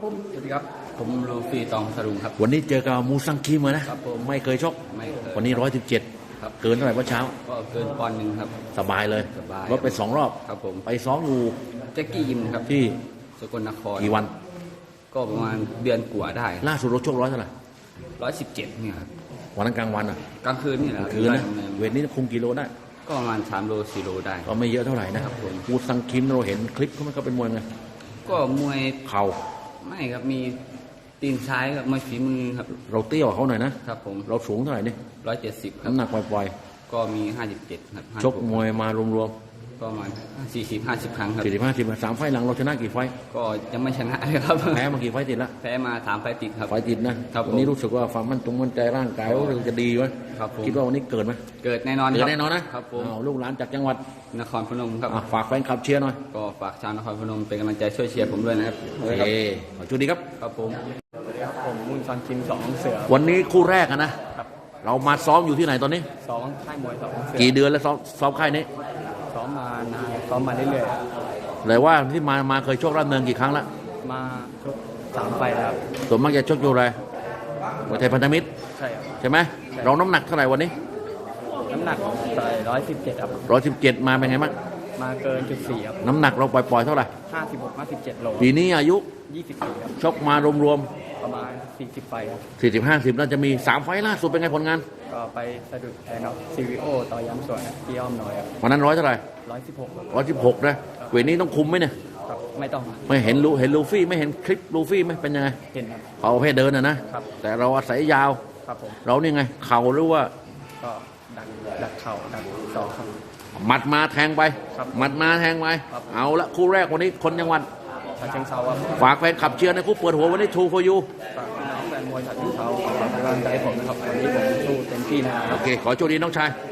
สวัสดีครับ ผมลูฟี่ตองสรุงครับ วันนี้เจอกับมูซังคิมอะนะครับผมไม่เคยชกไม่เคยวันนี้ร้อยสิบเจ็ดครับเกินเท่าไหร่เมื่อเช้า ก็เกินปอนด์หนึ่งครับ สบายเลยสบายลดไปสองรอบ ครับผม ไปซ้อมอยู่แจ็คกี้ยิมครับที่สกลนคร กี่วัน ก็ประมาณเดือนกว่าได้ ล่าสุดเราชกร้อยเท่าไหร่ร้อยสิบเจ็ดเนี่ยครับ วันนั้นกลางวันอะ กลางคืนนี่แหละรับคืนนะได้เวทนี้คุมกิโลได้ ก็ประมาณสามโลสี่โลได้ ก็ไม่เยอะเท่าไหร่นะครับผมมูซังคิมเราเห็นคลิปเขาไหม่เขาเป็นมวยไง ก็มวยเข่า ไม่ครับมีตีนซ้ายครับมวยฝีมือครับ เราเตี้ยกว่าเขาหน่อยนะครับผมเราสูงเท่าไหร่นี่ร้อยเจ็ดสิบครับน้ำหนักปล่อยก็มีห้าสิบเจ็ดครับๆชกมวยมารวม ก็ประมาณสี่สิบห้าสิบครั้งครับๆสี่สิบห้าสิบสามไฟล์หลังเราชนะกี่ไฟล์ก็ยังไม่ชนะเลยครับแพ้มากี่ไฟล์ติดละแพ้มาสามไฟล์ติดครับไฟล์ติดนะครับผมวันนี้รู้สึกว่าความมั่นตรงมั่นใจร่างกายรู้สึกจะดีไหมครับผมคิดว่าวันนี้เกิดไหมเกิดแน่นอนเกิคดรับแน่นอนนะครับผมอ้าวลูกหลานจากจังหวัดนครพนมครับอะฝากแฟนคลับเชียร์หน่อยก็ฝากชาวนครพนมเป็นกำลังใจช่วยเชียร์ผมด้วยนะครับโอเคขอชุดดีครับครับผมผมมุนซันคิมสองเสือวันนี้คู่แรกอะนะเรามาซ้อมอยู่ที่ไหนตอนนี้สองค่ายมวยสองเสือกี่เดือนแล้วซ้อมซ้อมค่ายนี้ ซ้อมมานานซ้อมมาเรื่อยเลยว่าที่มามาเคยชกรับเนินกี่ครั้งแล้วๆมาชกสามไฟล์แล้วครับส่วนมากจะชกอยู่อะไรมวยไทยพันธมิตรใช่ครับ ใช่ไหมเราน้ำหนักเท่าไหร่วันนี้น้ำหนักใส่ร้อยสิบเจ็ดครับร้อยสิบเจ็ดมาเป็นไงบ้างมาเกินจุดสี่ครับน้ำหนักเราปล่อยๆเท่าไหร่ห้าสิบหกห้าสิบเจ็ดโลปีนี้อายุยี่สิบสี่ครับชกมารวม ประมาณสี่สิบไฟล์ครับๆสี่สิบห้าสิบน่าจะมีสามไฟล์ล่าสุดเป็นไงผลงาน ก็ไปสะดุดแทนครับซีวีโอต่อย้ำสวยครับที่อ้อมน้อยครับวันนั้นร้อยเท่าไหร่ร้อยสิบหกครับร้อยสิบหกนะเวทนี้ต้องคุมไหมเนี่ย ครับไม่ต้องครับไม่เห็นลูเห็นลูฟี่ไม่เห็นคลิปลูฟี่ไหมเป็นยังไง เห็นครับ เขาประเภทเดินอะนะ ครับ แต่เราอาศัยยาว ครับผม เรานี่ไง เข่าหรือว่าก็ดักดักเข่าดักศอกครับ หมัดมาแทงไปครับหมัดมาแทงไป ครับ เอาละคู่แรกวันนี้คนจังหวัด ชาเชิงเซาครับฝากแฟนขับเชียร์ในคู่เปิดหัววันนี้ทูฟอยูฝากพี่น้องแฟนมวยชาเชิงเซาฝากเป็นกำลังใจให้ผมนะครับวันนี้ผมสู้เต็มที่นะครับโอเคขอโชคดีน้องชายค